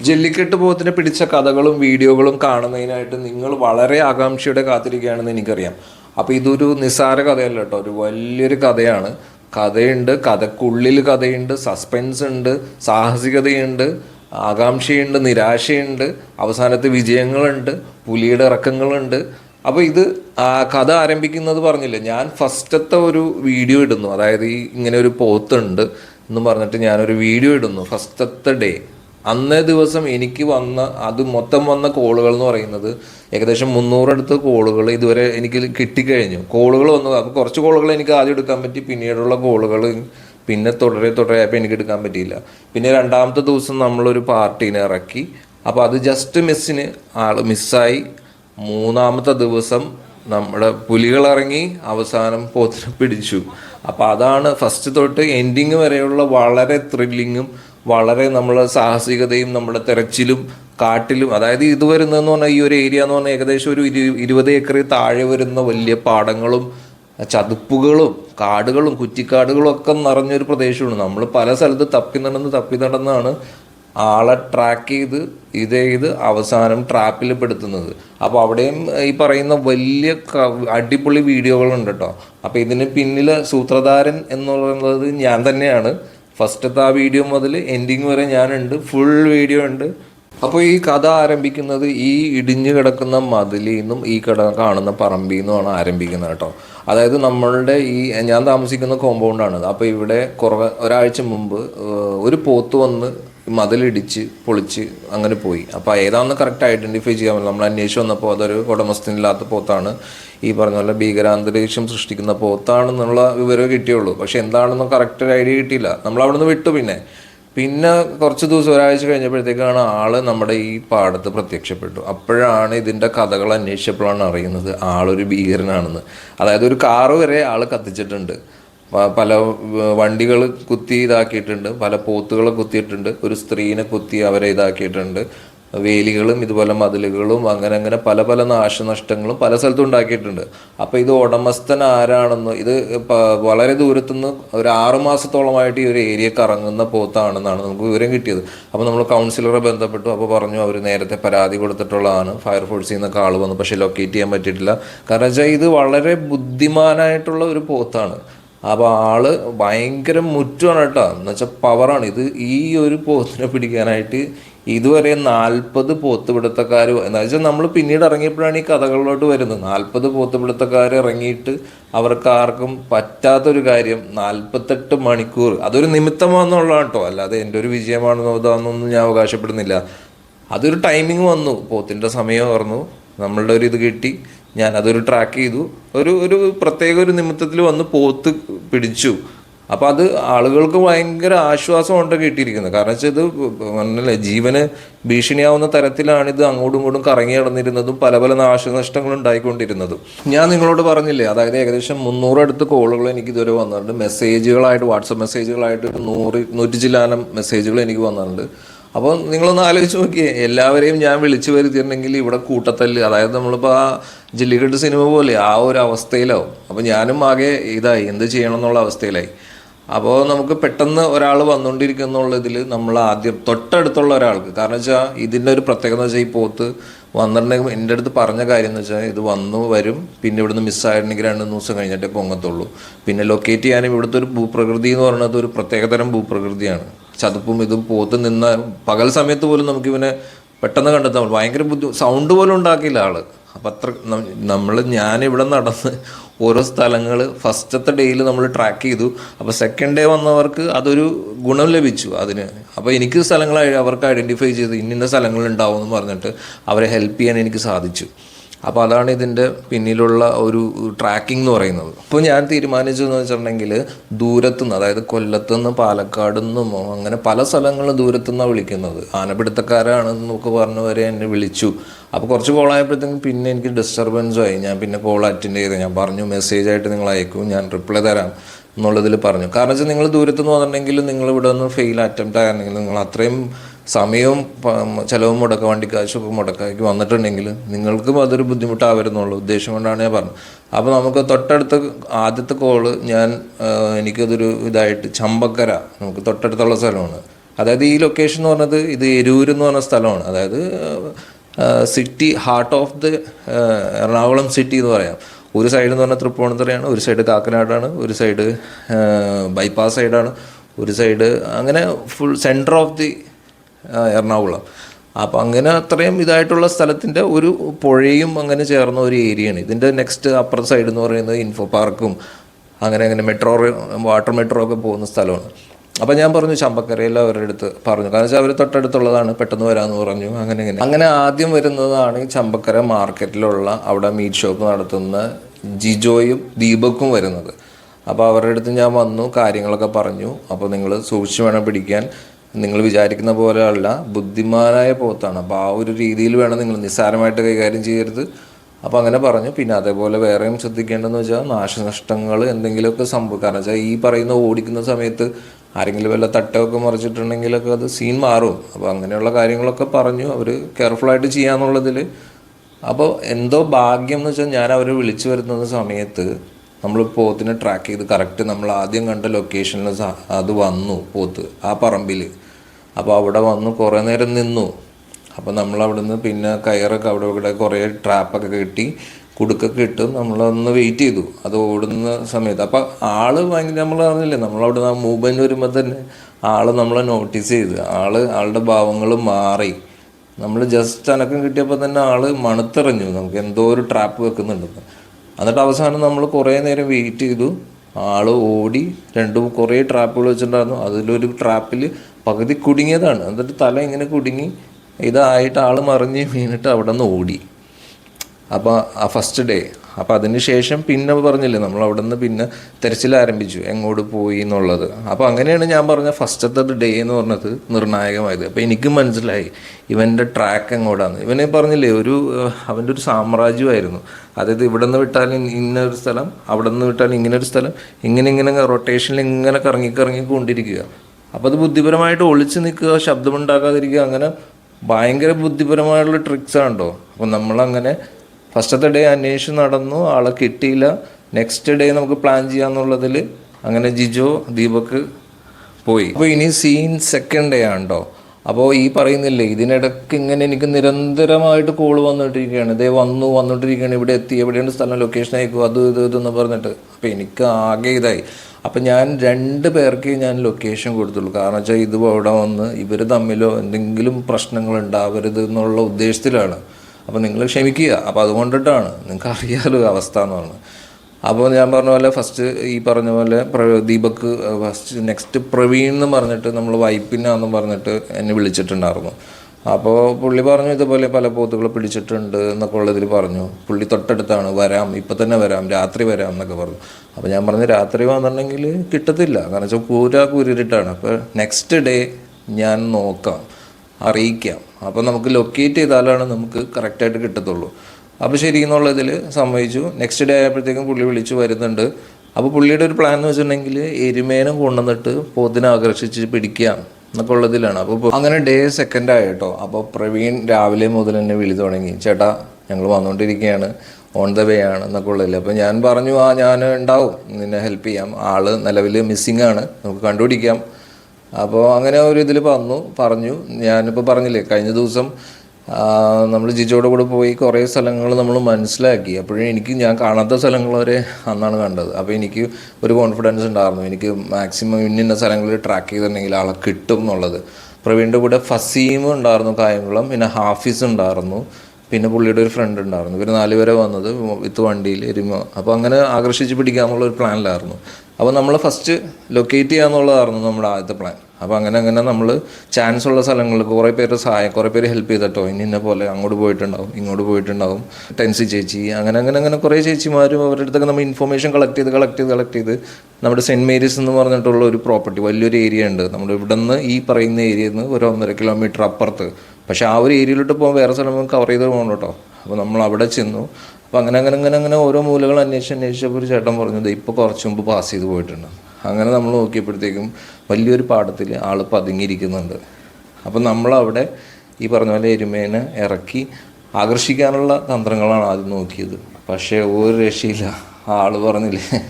ജല്ലിക്കെട്ട് പോകത്തിനെ പിടിച്ച കഥകളും വീഡിയോകളും കാണുന്നതിനായിട്ട് നിങ്ങൾ വളരെ ആകാംക്ഷയോടെ കാത്തിരിക്കുകയാണെന്ന് എനിക്കറിയാം. അപ്പോൾ ഇതൊരു നിസ്സാര കഥയല്ല കേട്ടോ. ഒരു വലിയൊരു കഥയാണ്. കഥയുണ്ട് കഥക്കുള്ളിൽ കഥയുണ്ട് സസ്പെൻസ് ഉണ്ട് സാഹസികതയുണ്ട് ആകാംക്ഷയുണ്ട് നിരാശയുണ്ട് അവസാനത്തെ വിജയങ്ങളുണ്ട് പുലിയുടെ ഇറക്കങ്ങളുണ്ട്. അപ്പോൾ ഇത് കഥ ആരംഭിക്കുന്നത് പറഞ്ഞില്ല? ഞാൻ ഫസ്റ്റത്തെ ഒരു വീഡിയോ ഇടുന്നു. അതായത് ഈ ഇങ്ങനെ ഒരു പോത്തുണ്ട് എന്ന് പറഞ്ഞിട്ട് ഞാനൊരു വീഡിയോ ഇടുന്നു. ഫസ്റ്റത്തെ ഡേ. അന്നേ ദിവസം എനിക്ക് വന്ന അത് മൊത്തം വന്ന കോളുകൾ എന്ന് പറയുന്നത് ഏകദേശം മുന്നൂറടുത്ത് കോളുകൾ ഇതുവരെ എനിക്ക് കിട്ടിക്കഴിഞ്ഞു. കോളുകൾ വന്നു അപ്പോൾ കുറച്ച് കോളുകൾ എനിക്ക് ആദ്യം എടുക്കാൻ പറ്റി പിന്നീടുള്ള കോളുകൾ പിന്നെ തുടരെ തുടരെ അപ്പം എനിക്ക് എടുക്കാൻ പറ്റിയില്ല. പിന്നെ രണ്ടാമത്തെ ദിവസം നമ്മളൊരു പാർട്ടീനെ ഇറക്കി. അപ്പോൾ അത് ജസ്റ്റ് മിസ്സിന് ആൾ മിസ്സായി മൂന്നാമത്തെ ദിവസം നമ്മുടെ പുലികൾ ഇറങ്ങി അവസാനം പോത്തിനെ പിടിച്ചു. അപ്പോൾ അതാണ് ഫസ്റ്റ് തൊട്ട് എൻഡിങ് വരെയുള്ള വളരെ ത്രില്ലിങ്ങും വളരെ നമ്മളെ സാഹസികതയും നമ്മുടെ തെരച്ചിലും കാട്ടിലും അതായത് ഇത് വരുന്നതെന്ന് പറഞ്ഞാൽ ഈ ഒരു ഏരിയ എന്ന് പറഞ്ഞാൽ ഏകദേശം ഒരു ഇരു ഇരുപത് ഏക്കറിൽ താഴെ വരുന്ന വലിയ പാടങ്ങളും ചതുപ്പുകളും കാടുകളും കുറ്റിക്കാടുകളും ഒക്കെ നിറഞ്ഞൊരു പ്രദേശമാണ്. നമ്മൾ പല സ്ഥലത്ത് തപ്പി നടന്ന് തപ്പി നടന്നാണ് ആളെ ട്രാക്ക് ചെയ്ത് ഇത് ചെയ്ത് അവസാനം ട്രാപ്പിൽ പെടുത്തുന്നത്. അപ്പോൾ അവിടെയും ഈ പറയുന്ന വലിയ അടിപൊളി വീഡിയോകളുണ്ട് കേട്ടോ. അപ്പോൾ ഇതിന് പിന്നിലെ സൂത്രധാരൻ എന്നുള്ളത് ഞാൻ തന്നെയാണ്. ഫസ്റ്റത്തെ ആ വീഡിയോ മുതൽ എൻഡിങ് വരെ ഞാനുണ്ട്. ഫുൾ വീഡിയോ ഉണ്ട്. അപ്പോൾ ഈ കഥ ആരംഭിക്കുന്നത് ഈ ഇടിഞ്ഞു കിടക്കുന്ന മതിലിൽ നിന്നും ഈ കട കാണുന്ന പറമ്പിൽ നിന്നുമാണ് ആരംഭിക്കുന്നത് കേട്ടോ. അതായത് നമ്മളുടെ ഈ ഞാൻ താമസിക്കുന്ന കോമ്പൗണ്ടാണ് അപ്പോൾ ഇവിടെ കുറവ് ഒരാഴ്ച മുമ്പ് ഒരു പോത്ത് വന്ന് മതിലിടിച്ച് പൊളിച്ച് അങ്ങനെ പോയി. അപ്പോൾ ഏതാണെന്ന് കറക്റ്റ് ഐഡന്റിഫൈ ചെയ്യാൻ പറ്റില്ല. നമ്മൾ അന്വേഷിച്ച് വന്നപ്പോൾ അതൊരു ഉടമസ്ഥനില്ലാത്ത പോത്താണ്. ഈ പറഞ്ഞ പോലെ ഭീകരാന്തരീക്ഷം സൃഷ്ടിക്കുന്ന പോത്താണെന്നുള്ള വിവരം കിട്ടിയുള്ളൂ. പക്ഷെ എന്താണെന്ന് കറക്റ്റ് ഐഡിയ കിട്ടിയില്ല. നമ്മൾ അവിടെ നിന്ന് വിട്ടു പിന്നെ. പിന്നെ കുറച്ച് ദിവസം ഒരാഴ്ച കഴിഞ്ഞപ്പോഴത്തേക്കാണ് ആൾ നമ്മുടെ ഈ പാടത്ത് പ്രത്യക്ഷപ്പെട്ടു. അപ്പോഴാണ് ഇതിന്റെ കഥകൾ അന്വേഷിച്ചപ്പോഴാണ് അറിയുന്നത് ആളൊരു ഭീകരനാണെന്ന്. അതായത് ഒരു കാറ് വരെ ആൾ കത്തിച്ചിട്ടുണ്ട്. പല വണ്ടികൾ കുത്തി ഇതാക്കിയിട്ടുണ്ട്. പല പോത്തുകളെ കുത്തിയിട്ടുണ്ട്. ഒരു സ്ത്രീനെ കുത്തി അവരെ ഇതാക്കിയിട്ടുണ്ട്. വേലികളും ഇതുപോലെ മതിലുകളും അങ്ങനെ അങ്ങനെ പല പല നാശനഷ്ടങ്ങളും പല സ്ഥലത്തും ഉണ്ടാക്കിയിട്ടുണ്ട്. അപ്പോൾ ഇത് ഉടമസ്ഥൻ ആരാണെന്ന് ഇത് വളരെ ദൂരത്തുനിന്ന് ഒരു ആറുമാസത്തോളമായിട്ട് ഈ ഒരു ഏരിയ കറങ്ങുന്ന പോത്താണെന്നാണ് നമുക്ക് വിവരം കിട്ടിയത്. അപ്പോൾ നമ്മൾ കൗൺസിലറെ ബന്ധപ്പെട്ടു. അപ്പോൾ പറഞ്ഞു അവർ നേരത്തെ പരാതി കൊടുത്തിട്ടുള്ളതാണ്. ഫയർഫോഴ്സിൽ നിന്നൊക്കെ ആൾ വന്നു. പക്ഷേ ലൊക്കേറ്റ് ചെയ്യാൻ പറ്റിയിട്ടില്ല. കാരണം വെച്ചാൽ ഇത് വളരെ ബുദ്ധിമാനായിട്ടുള്ള ഒരു പോത്താണ്. അപ്പോൾ ആൾ ഭയങ്കര മുറ്റാണ് കേട്ടോ. എന്ന് വെച്ചാൽ പവറാണ്. ഇത് ഈ ഒരു പോത്തിനെ പിടിക്കാനായിട്ട് ഇതുവരെ നാൽപ്പത് പോത്ത് പിടുത്തക്കാർ എന്ന് വെച്ചാൽ നമ്മൾ പിന്നീട് ഇറങ്ങിയപ്പോഴാണ് ഈ കഥകളിലോട്ട് വരുന്നത്. നാൽപ്പത് പോത്ത് പിടുത്തക്കാർ ഇറങ്ങിയിട്ട് അവർക്ക് ആർക്കും പറ്റാത്തൊരു കാര്യം നാൽപ്പത്തെട്ട് മണിക്കൂർ. അതൊരു നിമിത്തമാണെന്നുള്ള കേട്ടോ. അല്ലാതെ എന്റെ ഒരു വിജയമാണെന്നോ ഇതാണെന്നൊന്നും ഞാൻ അവകാശപ്പെടുന്നില്ല. അതൊരു ടൈമിംഗ് വന്നു. പോത്തിന്റെ സമയം ഓർന്നു നമ്മളുടെ ഒരു ഇത് കിട്ടി. ഞാൻ അതൊരു ട്രാക്ക് ചെയ്തു. ഒരു ഒരു പ്രത്യേക ഒരു നിമിത്തത്തിൽ വന്ന് പോത്ത് പിടിച്ചു. അപ്പം അത് ആളുകൾക്ക് ഭയങ്കര ആശ്വാസമുണ്ട് കിട്ടിയിരിക്കുന്നത്. കാരണം വെച്ചാൽ ഇത് പറഞ്ഞല്ലേ ജീവന് ഭീഷണിയാവുന്ന തരത്തിലാണ് ഇത് അങ്ങോട്ടും ഇങ്ങോട്ടും കറങ്ങി നടന്നിരുന്നതും പല പല നാശനഷ്ടങ്ങളും ഉണ്ടായിക്കൊണ്ടിരുന്നതും. ഞാൻ നിങ്ങളോട് പറഞ്ഞില്ലേ അതായത് ഏകദേശം മുന്നൂറടുത്ത് കോളുകൾ എനിക്ക് ഇതുവരെ വന്നിട്ടുണ്ട്. മെസ്സേജുകളായിട്ട് വാട്സപ്പ് മെസ്സേജുകളായിട്ട് നൂറ് നൂറ്റി ചില്ലാനം മെസ്സേജുകൾ എനിക്ക് വന്നിട്ടുണ്ട്. അപ്പോൾ നിങ്ങളൊന്ന് ആലോചിച്ച് നോക്കിയേ. എല്ലാവരെയും ഞാൻ വിളിച്ചു വരുത്തിയിട്ടുണ്ടെങ്കിൽ ഇവിടെ കൂട്ടത്തല്ല് അതായത് നമ്മളിപ്പോൾ ആ ജല്ലിക്കെട്ട് സിനിമ പോലെ ആ ഒരു അവസ്ഥയിലാവും. അപ്പോൾ ഞാനും ആകെ ഇതായി എന്ത് ചെയ്യണം എന്നുള്ള അവസ്ഥയിലായി. അപ്പോൾ നമുക്ക് പെട്ടെന്ന് ഒരാൾ വന്നുകൊണ്ടിരിക്കുന്നുള്ളതിൽ നമ്മൾ ആദ്യം തൊട്ടടുത്തുള്ള ഒരാൾക്ക് കാരണം വെച്ചാൽ ഇതിന്റെ ഒരു പ്രത്യേകത എന്ന് വെച്ചാൽ ഈ പോത്ത് വന്നിട്ടുണ്ടെങ്കിൽ എന്റെ അടുത്ത് പറഞ്ഞ കാര്യം എന്ന് വെച്ചാൽ ഇത് വന്നു വരും പിന്നെ ഇവിടുന്ന് മിസ്സായിട്ടുണ്ടെങ്കിൽ രണ്ട് മൂന്ന് ദിവസം കഴിഞ്ഞിട്ടേ പൊങ്ങത്തുള്ളൂ. പിന്നെ ലൊക്കേറ്റ് ചെയ്യാനും ഇവിടുത്തെ ഒരു ഭൂപ്രകൃതി എന്ന് പറയുന്നത് ഒരു പ്രത്യേകതരം ഭൂപ്രകൃതിയാണ്. ചതുപ്പും ഇതും പോത്ത് നിന്ന പകൽ സമയത്ത് പോലും നമുക്ക് ഇവനെ പെട്ടെന്ന് കണ്ടെത്താൻ. ഭയങ്കര ബുദ്ധി സൗണ്ട് പോലും ഉണ്ടാക്കിയില്ല ആൾ. അപ്പം അത്ര നമ്മൾ ഞാനിവിടെ നടന്ന് ഓരോ സ്ഥലങ്ങൾ ഫസ്റ്റത്തെ ഡേയിൽ നമ്മൾ ട്രാക്ക് ചെയ്തു. അപ്പോൾ സെക്കൻഡ് ഡേ വന്നവർക്ക് അതൊരു ഗുണം ലഭിച്ചു അതിന്. അപ്പോൾ എനിക്ക് സ്ഥലങ്ങൾ അവർക്ക് ഐഡന്റിഫൈ ചെയ്ത് ഇന്ന സ്ഥലങ്ങളുണ്ടാവും എന്ന് പറഞ്ഞിട്ട് അവരെ ഹെൽപ്പ് ചെയ്യാൻ എനിക്ക് സാധിച്ചു. അപ്പോൾ അതാണ് ഇതിന്റെ പിന്നിലുള്ള ഒരു ട്രാക്കിംഗ് എന്ന് പറയുന്നത്. ഇപ്പോൾ ഞാൻ തീരുമാനിച്ചതെന്ന് വെച്ചിട്ടുണ്ടെങ്കിൽ ദൂരത്തുനിന്ന് അതായത് കൊല്ലത്തുനിന്ന് പാലക്കാടുനിന്നും അങ്ങനെ പല സ്ഥലങ്ങളും ദൂരത്തുനിന്നാണ് വിളിക്കുന്നത്. ആനപിടുത്തക്കാരാണെന്ന് നമുക്ക് പറഞ്ഞവരെ എന്നെ വിളിച്ചു. അപ്പോൾ കുറച്ച് കോൾ ആയപ്പോഴത്തേക്കും പിന്നെ എനിക്ക് ഡിസ്റ്റർബൻസും ആയി. ഞാൻ പിന്നെ കോൾ അറ്റൻഡ് ചെയ്ത്. ഞാൻ പറഞ്ഞു മെസ്സേജ് ആയിട്ട് നിങ്ങൾ അയക്കും. ഞാൻ റിപ്ലൈ തരാം. എന്നുള്ളതിൽ പറഞ്ഞു. കാരണം വെച്ചാൽ നിങ്ങൾ ദൂരത്തുനിന്ന് വന്നിട്ടുണ്ടെങ്കിൽ നിങ്ങൾ ഇവിടെ നിന്ന് ഫെയിൽ അറ്റംപ്റ്റ് ആയിരുന്നെങ്കിൽ നിങ്ങൾ അത്രയും സമയവും ചിലവും മുടക്ക വണ്ടിക്കാശൊക്കെ മുടക്കാക്കി വന്നിട്ടുണ്ടെങ്കിൽ നിങ്ങൾക്കും അതൊരു ബുദ്ധിമുട്ടാവരുന്നുള്ള ഉദ്ദേശം കൊണ്ടാണ് ഞാൻ പറഞ്ഞത്. അപ്പോൾ നമുക്ക് തൊട്ടടുത്ത ആദ്യത്തെ കോൾ ഞാൻ എനിക്കതൊരു ഇതായിട്ട് ചമ്പക്കര നമുക്ക് തൊട്ടടുത്തുള്ള സ്ഥലമാണ്. അതായത് ഈ ലൊക്കേഷൻ എന്ന് പറഞ്ഞത് ഇത് എരൂർ എന്ന് പറഞ്ഞ സ്ഥലമാണ്. അതായത് city heart of the Ernakulam city എന്ന് പറയാം. ഒരു സൈഡ് എന്ന് പറഞ്ഞാൽ തൃപ്പൂണിത്തുറയാണ് ഒരു സൈഡ് കാക്കനാടാണ് ഒരു സൈഡ് ബൈപ്പാസ് സൈഡാണ് ഒരു സൈഡ് അങ്ങനെ full centre of the Ernakulam. അപ്പോൾ അങ്ങനെ അത്രയും ഇതായിട്ടുള്ള സ്ഥലത്തിന്റെ ഒരു പുഴയും അങ്ങനെ ചേർന്ന ഒരു ഏരിയയാണ്. ഇതിന്റെ നെക്സ്റ്റ് അപ്പുറ സൈഡ് എന്ന് പറയുന്നത് ഇൻഫോ പാർക്കും അങ്ങനെ അങ്ങനെ മെട്രോ വാട്ടർ മെട്രോ ഒക്കെ പോകുന്ന സ്ഥലമാണ്. അപ്പോൾ ഞാൻ പറഞ്ഞു ചമ്പക്കരയിൽ അവരുടെ അടുത്ത് പറഞ്ഞു. കാരണം വെച്ചാൽ അവർ തൊട്ടടുത്തുള്ളതാണ്. പെട്ടെന്ന് വരാമെന്ന് പറഞ്ഞു. അങ്ങനെ അങ്ങനെ അങ്ങനെ ആദ്യം വരുന്നതാണ് ഈ ചമ്പക്കര മാർക്കറ്റിലുള്ള അവിടെ മീറ്റ് ഷോപ്പ് നടത്തുന്ന ജിജോയും ദീപക്കും വരുന്നത്. അപ്പോൾ അവരുടെ അടുത്ത് ഞാൻ വന്നു കാര്യങ്ങളൊക്കെ പറഞ്ഞു. അപ്പോൾ നിങ്ങൾ സൂക്ഷിച്ച് വേണം പിടിക്കാൻ. നിങ്ങൾ വിചാരിക്കുന്ന പോലെ അല്ല. ബുദ്ധിമാനായ പോത്താണ്. അപ്പോൾ ആ ഒരു രീതിയിൽ വേണം നിങ്ങൾ നിസ്സാരമായിട്ട് കൈകാര്യം ചെയ്യരുത്. അപ്പോൾ അങ്ങനെ പറഞ്ഞു. പിന്നെ അതേപോലെ വേറെയും ശ്രദ്ധിക്കേണ്ടതെന്ന് വെച്ചാൽ നാശനഷ്ടങ്ങൾ എന്തെങ്കിലുമൊക്കെ സംഭവിക്കും കാരണം വെച്ചാൽ ഈ പറയുന്ന ഓടിക്കുന്ന സമയത്ത് ആരെങ്കിലും വല്ല തട്ടമൊക്കെ മറിച്ചിട്ടുണ്ടെങ്കിലൊക്കെ അത് സീൻ മാറും. അപ്പോൾ അങ്ങനെയുള്ള കാര്യങ്ങളൊക്കെ പറഞ്ഞു. അവർ കെയർഫുള്ളായിട്ട് ചെയ്യാന്നുള്ളതിൽ അപ്പോൾ എന്തോ ഭാഗ്യം എന്ന് വെച്ചാൽ ഞാൻ അവരെ വിളിച്ചു വരുന്ന സമയത്ത് നമ്മൾ പോത്തിനെ ട്രാക്ക് ചെയ്ത് കറക്റ്റ് നമ്മൾ ആദ്യം കണ്ട ലൊക്കേഷനിൽ അത് വന്നു പോത്ത് ആ പറമ്പിൽ അപ്പോൾ അവിടെ വന്ന് കുറേ നേരം നിന്നു. അപ്പോൾ നമ്മൾ അവിടുന്ന് പിന്നെ കയറൊക്കെ അവിടെ ഇവിടെ കുറേ ട്രാപ്പൊക്കെ കെട്ടി കുടുക്കൊക്കെ ഇട്ട് നമ്മളൊന്ന് വെയിറ്റ് ചെയ്തു. അത് ഓടുന്ന സമയത്ത്. അപ്പോൾ ആൾ ഭയങ്കര നമ്മൾ അറിഞ്ഞില്ലേ നമ്മളവിടെ ആ മൂവ്മെന്റ് വരുമ്പോൾ തന്നെ ആൾ നമ്മളെ നോട്ടീസ് ചെയ്ത്. ആൾ ആളുടെ ഭാവങ്ങൾ മാറി. നമ്മൾ ജസ്റ്റ് അനക്കം കിട്ടിയപ്പോൾ തന്നെ ആൾ മണത്തെറിഞ്ഞു. നമുക്ക് എന്തോ ഒരു ട്രാപ്പ് വെക്കുന്നുണ്ടെന്ന് എന്നിട്ട് അവസാനം നമ്മൾ കുറേ നേരം വെയിറ്റ് ചെയ്തു. ആൾ ഓടി രണ്ടും കുറേ ട്രാപ്പുകൾ വെച്ചിട്ടുണ്ടായിരുന്നു. അതിലൊരു ട്രാപ്പിൽ പകുതി കുടുങ്ങിയതാണ്. എന്നിട്ട് തല ഇങ്ങനെ കുടുങ്ങി. ഇതായിട്ട് ആൾ മറിഞ്ഞ് വീണിട്ട് അവിടെ നിന്ന് ഓടി. അപ്പോൾ ആ ഫസ്റ്റ് ഡേ അപ്പോൾ അതിന് ശേഷം പിന്നെ പറഞ്ഞില്ലേ നമ്മൾ അവിടെ നിന്ന് പിന്നെ തെരച്ചിൽ ആരംഭിച്ചു എങ്ങോട്ട് പോയി എന്നുള്ളത്. അപ്പോൾ അങ്ങനെയാണ് ഞാൻ പറഞ്ഞ ഫസ്റ്റത്തെ ഡേ എന്ന് പറഞ്ഞത് നിർണായകമായത്. അപ്പോൾ എനിക്ക് മനസ്സിലായി ഇവന്റെ ട്രാക്ക് എങ്ങോട്ടാണ് ഇവനെ പറഞ്ഞില്ലേ ഒരു അവന്റെ ഒരു സാമ്രാജ്യമായിരുന്നു. അതായത് ഇവിടെ നിന്ന് വിട്ടാൽ ഇന്ന ഒരു സ്ഥലം അവിടെ നിന്ന് വിട്ടാൽ ഇങ്ങനെ ഒരു സ്ഥലം ഇങ്ങനെ ഇങ്ങനെ റൊട്ടേഷനിൽ ഇങ്ങനെ കറങ്ങി കറങ്ങി കൊണ്ടിരിക്കുക. അപ്പോൾ അത് ബുദ്ധിപരമായിട്ട് ഒളിച്ച് നിൽക്കുക ശബ്ദമുണ്ടാക്കാതിരിക്കുക അങ്ങനെ ഭയങ്കര ട്രിക്സ് കേട്ടോ അപ്പോൾ നമ്മളങ്ങനെ ഫസ്റ്റത്തെ ഡേ അന്വേഷിച്ച് നടന്നു. ആളെ കിട്ടിയില്ല. നെക്സ്റ്റ് ഡേ നമുക്ക് പ്ലാൻ ചെയ്യാന്നുള്ളതിൽ അങ്ങനെ ജിജോ ദീപക് പോയി. അപ്പോൾ ഇനി സീൻ സെക്കൻഡ് ഡേ ആണ്ടോ അപ്പോൾ ഈ പറയുന്നില്ലേ ഇതിനിടയ്ക്ക് ഇങ്ങനെ എനിക്ക് നിരന്തരമായിട്ട് കോൾ വന്നിട്ടിരിക്കുകയാണ്. ഇതേ വന്നു വന്നിട്ടിരിക്കുകയാണ്. ഇവിടെ എത്തി എവിടെയാണ് സ്ഥലം ലൊക്കേഷൻ അയക്കും അത് ഇത് ഇതെന്ന് പറഞ്ഞിട്ട്. അപ്പോൾ എനിക്ക് ആകെ ഇതായി. അപ്പം ഞാൻ രണ്ട് പേർക്ക് ഞാൻ ലൊക്കേഷൻ കൊടുത്തുള്ളൂ. കാരണം വെച്ചാൽ ഇത് അവിടെ വന്ന് ഇവർ തമ്മിലോ എന്തെങ്കിലും പ്രശ്നങ്ങൾ ഉണ്ടാവരുത് എന്നുള്ള ഉദ്ദേശത്തിലാണ്. അപ്പോൾ നിങ്ങൾ ക്ഷമിക്കുക. അപ്പോൾ അതുകൊണ്ടിട്ടാണ്. നിങ്ങൾക്ക് അറിയാലോ അവസ്ഥ എന്ന് പറഞ്ഞത് അപ്പോൾ ഞാൻ പറഞ്ഞ പോലെ ഫസ്റ്റ് ഈ പറഞ്ഞ പോലെ പ്ര- ദീപക് ഫസ്റ്റ് നെക്സ്റ്റ് പ്രവീൺ എന്ന് പറഞ്ഞിട്ട് നമ്മൾ വൈപ്പിനാന്ന് പറഞ്ഞിട്ട് എന്നെ വിളിച്ചിട്ടുണ്ടായിരുന്നു. അപ്പോൾ പുള്ളി പറഞ്ഞു ഇതുപോലെ പല പോത്തുകൾ പിടിച്ചിട്ടുണ്ട് എന്നൊക്കെ ഉള്ളതിൽ പറഞ്ഞു. പുള്ളി തൊട്ടടുത്താണ്. വരാം. ഇപ്പം തന്നെ വരാം. രാത്രി വരാം എന്നൊക്കെ പറഞ്ഞു. അപ്പോൾ ഞാൻ പറഞ്ഞു രാത്രി വന്നിട്ടുണ്ടെങ്കിൽ കിട്ടത്തില്ല. കാരണം വെച്ചാൽ കൂരാ കൂരിട്ടാണ് അപ്പോൾ നെക്സ്റ്റ് ഡേ ഞാൻ നോക്കാം. അറിയിക്കാം. അപ്പോൾ നമുക്ക് ലൊക്കേറ്റ് ചെയ്താലാണ് നമുക്ക് കറക്റ്റായിട്ട് കിട്ടത്തുള്ളൂ. അപ്പോൾ ശരി എന്നുള്ളതിൽ സമ്മതിച്ചു. നെക്സ്റ്റ് ഡേ ആയപ്പോഴത്തേക്കും പുള്ളി വിളിച്ചു വരുന്നുണ്ട്. അപ്പോൾ പുള്ളിയുടെ ഒരു പ്ലാൻ എന്ന് വെച്ചിട്ടുണ്ടെങ്കിൽ എരുമേനും കൊണ്ടുവന്നിട്ട് പോത്തിനെ ആകർഷിച്ച് പിടിക്കാം എന്നൊക്കെ ഉള്ളതിലാണ് അപ്പോൾ അങ്ങനെ ഡേ സെക്കൻഡ് ആയി കേട്ടോ. അപ്പോൾ പ്രവീൺ രാവിലെ മുതൽ എന്നെ വിളി തുടങ്ങി. ചേട്ടാ ഞങ്ങൾ വന്നുകൊണ്ടിരിക്കുകയാണ് ഓൺ ദ വേ ആണ് എന്നൊക്കെ ഉള്ളതിൽ അപ്പോൾ ഞാൻ പറഞ്ഞു ആ ഞാൻ ഉണ്ടാവും. നിന്നെ ഹെൽപ്പ് ചെയ്യാം. ആൾ നിലവിൽ മിസ്സിംഗ് ആണ്. നമുക്ക് കണ്ടുപിടിക്കാം. അപ്പോൾ അങ്ങനെ ഒരു ഇതിൽ വന്നു പറഞ്ഞു. ഞാനിപ്പോൾ പറഞ്ഞില്ലേ കഴിഞ്ഞ ദിവസം നമ്മൾ ജിജോയുടെ കൂടെ പോയി കുറേ സ്ഥലങ്ങൾ നമ്മൾ മനസ്സിലാക്കി. അപ്പോഴും എനിക്ക് ഞാൻ കാണാത്ത സ്ഥലങ്ങൾ വരെ അന്നാണ് കണ്ടത്. അപ്പോൾ എനിക്ക് ഒരു കോൺഫിഡൻസ് ഉണ്ടായിരുന്നു. എനിക്ക് മാക്സിമം ഇന്നിന്ന സ്ഥലങ്ങളിൽ ട്രാക്ക് ചെയ്തിട്ടുണ്ടെങ്കിൽ ആളെ കിട്ടും എന്നുള്ളത്. പ്രവീണിന്റെ കൂടെ ഫസീം ഉണ്ടായിരുന്നു കായംകുളം പിന്നെ ഹാഫീസ് ഉണ്ടായിരുന്നു പിന്നെ പുള്ളിയുടെ ഒരു ഫ്രണ്ട് ഉണ്ടായിരുന്നു. ഇവർ നാലുപേരെ വന്നത് വിത്ത് വണ്ടിയിൽ എരുമ അപ്പോൾ അങ്ങനെ ആകർഷിച്ച് പിടിക്കാമെന്നുള്ള ഒരു പ്ലാനിലായിരുന്നു അപ്പോൾ നമ്മൾ ഫസ്റ്റ് ലൊക്കേറ്റ് ചെയ്യുക എന്നുള്ളതായിരുന്നു നമ്മുടെ ആദ്യത്തെ പ്ലാൻ അപ്പോൾ അങ്ങനെ അങ്ങനെ നമ്മൾ ചാൻസ് ഉള്ള സ്ഥലങ്ങളിൽ കുറേ പേര് സഹായം കുറേ പേര് ഹെൽപ്പ് ചെയ്തിട്ടോ. ഇനി ഇന്ന പോലെ അങ്ങോട്ട് പോയിട്ടുണ്ടാവും ഇങ്ങോട്ട് പോയിട്ടുണ്ടാവും. ടെൻസി ചേച്ചി അങ്ങനെ അങ്ങനെ അങ്ങനെ കുറേ ചേച്ചിമാരും അവരുടെ അടുത്തൊക്കെ നമ്മൾ ഇൻഫർമേഷൻ കളക്ട് ചെയ്ത് കളക്ട് ചെയ്ത് കളക്ട് ചെയ്ത് നമ്മുടെ സെന്റ് മേരീസ് എന്ന് പറഞ്ഞിട്ടുള്ള ഒരു പ്രോപ്പർട്ടി വലിയൊരു ഏരിയ ഉണ്ട്. നമ്മൾ ഇവിടെ നിന്ന് ഈ പറയുന്ന ഏരിയയിൽ നിന്ന് ഒരു ഒന്നര കിലോമീറ്റർ അപ്പുറത്ത്. പക്ഷേ ആ ഒരു ഏരിയയിലോട്ട് പോകാൻ വേറെ സ്ഥലം കവർ ചെയ്ത് പോകണം കേട്ടോ. അപ്പോൾ നമ്മൾ അവിടെ ചെന്നു. അപ്പോൾ അങ്ങനെ അങ്ങനെ അങ്ങനെ അങ്ങനെ ഓരോ മൂലകൾ അന്വേഷിച്ച് അന്വേഷിച്ചപ്പോൾ ഒരു ചേട്ടൻ പറഞ്ഞത് "ദേ ഇപ്പോൾ കുറച്ച് മുമ്പ് പാസ് ചെയ്ത് പോയിട്ടുണ്ട്. അങ്ങനെ നമ്മൾ നോക്കിയപ്പോഴത്തേക്കും വലിയൊരു പാടത്തിൽ ആൾ പതുങ്ങിയിരിക്കുന്നുണ്ട്. അപ്പം നമ്മളവിടെ ഈ പറഞ്ഞ പോലെ എരുമേനെ ഇറക്കി ആകർഷിക്കാനുള്ള തന്ത്രങ്ങളാണ് ആദ്യം നോക്കിയത്. പക്ഷേ ഒരു രക്ഷയില്ല. ആൾ പറഞ്ഞില്ലേ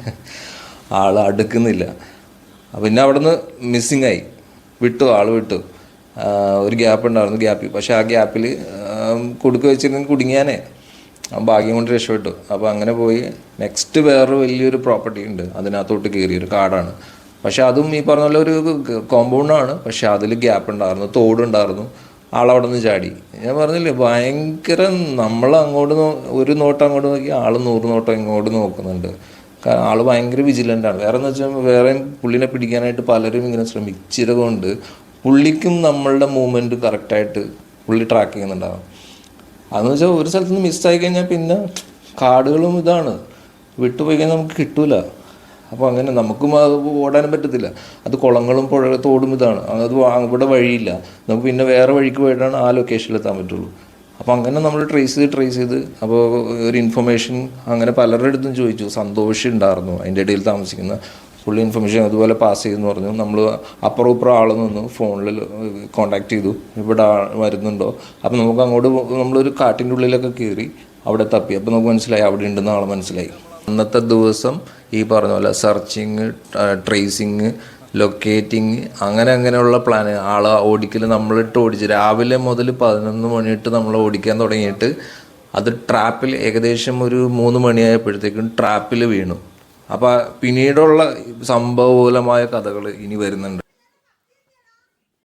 ആൾ അടുക്കുന്നില്ല. പിന്നെ അവിടുന്ന് മിസ്സിങ് ആയി. വിട്ടു ആൾ വിട്ടു. ഒരു ഗ്യാപ്പ് ഉണ്ടായിരുന്നു ഗ്യാപ്പിൽ പക്ഷേ ആ ഗ്യാപ്പിൽ കൊടുക്കുക വെച്ചിരുന്നെങ്കിൽ കുടുങ്ങിയാനേ. ആ ഭാഗ്യം കൊണ്ട് രക്ഷപ്പെട്ടു. അപ്പോൾ അങ്ങനെ പോയി. നെക്സ്റ്റ് വേറൊരു വലിയൊരു പ്രോപ്പർട്ടി ഉണ്ട്. അതിനകത്തോട്ട് കയറി. ഒരു കാടാണ്. പക്ഷേ അതും ഈ പറഞ്ഞ പോലെ ഒരു കോമ്പൗണ്ടാണ് പക്ഷേ അതിൽ ഗ്യാപ്പ് ഉണ്ടായിരുന്നു. തോടുണ്ടായിരുന്നു ആളവിടെ നിന്ന് ചാടി. ഞാൻ പറഞ്ഞില്ലേ ഭയങ്കര നമ്മൾ അങ്ങോട്ട് ഒരു നോട്ടം അങ്ങോട്ട് നോക്കി ആൾ നൂറ് നോട്ടം ഇങ്ങോട്ട് നോക്കുന്നുണ്ട്. ആൾ ഭയങ്കര വിജിലന്റാണ് വേറെ എന്ന് വെച്ചാൽ വേറെ പുള്ളിനെ പിടിക്കാനായിട്ട് പലരും ഇങ്ങനെ ശ്രമിച്ചതുകൊണ്ട് പുള്ളിക്കും നമ്മളുടെ മൂവ്മെന്റ് കറക്റ്റായിട്ട് പുള്ളി ട്രാക്ക് ചെയ്യുന്നുണ്ടാവും. അതെന്ന് വെച്ചാൽ ഒരു സ്ഥലത്ത് നിന്ന് മിസ്സായി കഴിഞ്ഞാൽ പിന്നെ കാടുകളും ഇതാണ്. വിട്ടുപോയി കഴിഞ്ഞാൽ നമുക്ക് കിട്ടൂല. അപ്പോൾ അങ്ങനെ നമുക്കും അത് ഓടാനും പറ്റത്തില്ല. അത് കുളങ്ങളും പുഴ തോടും ഇതാണ്. അത് ഇവിടെ വഴിയില്ല. നമുക്ക് പിന്നെ വേറെ വഴിക്ക് പോയിട്ടാണ് ആ ലൊക്കേഷനിൽ എത്താൻ പറ്റുള്ളൂ. അപ്പോൾ അങ്ങനെ നമ്മൾ ട്രേസ് ചെയ്ത് ട്രേസ് ചെയ്ത് അപ്പോൾ ഒരു ഇൻഫർമേഷൻ അങ്ങനെ പലരുടെ അടുത്തും ചോദിച്ചു. സന്തോഷം ഉണ്ടായിരുന്നു. അതിന്റെ ഇടയിൽ താമസിക്കുന്ന പുള്ളി ഇൻഫർമേഷൻ അതുപോലെ പാസ് ചെയ്തെന്ന് പറഞ്ഞു. നമ്മൾ അപ്പുറം ഇപ്പുറം ആൾ നിന്ന് ഫോണിൽ കോണ്ടാക്ട് ചെയ്തു. ഇവിടെ വരുന്നുണ്ടോ? അപ്പോൾ നമുക്ക് അങ്ങോട്ട് നമ്മളൊരു കാട്ടിന്റെ ഉള്ളിലൊക്കെ കയറി അവിടെ തപ്പി. അപ്പോൾ നമുക്ക് മനസ്സിലായി അവിടെ ഉണ്ടെന്ന് ആൾ മനസ്സിലായി. അന്നത്തെ ദിവസം ഈ പറഞ്ഞ പോലെ സെർച്ചിങ് ട്രേസിങ് ലൊക്കേറ്റിങ് അങ്ങനെ അങ്ങനെയുള്ള പ്ലാൻ ആളെ ഓടിക്കൽ നമ്മളിട്ട് ഓടിച്ച് രാവിലെ മുതൽ പതിനൊന്ന് മണിയിട്ട് നമ്മൾ ഓടിക്കാൻ തുടങ്ങിയിട്ട് അത് ട്രാപ്പിൽ ഏകദേശം ഒരു മൂന്ന് മണിയായപ്പോഴത്തേക്കും ട്രാപ്പിൽ വീണു. അപ്പോൾ പിന്നീടുള്ള സംഭവമൂലമായ കഥകൾ ഇനി വരുന്നുണ്ട്.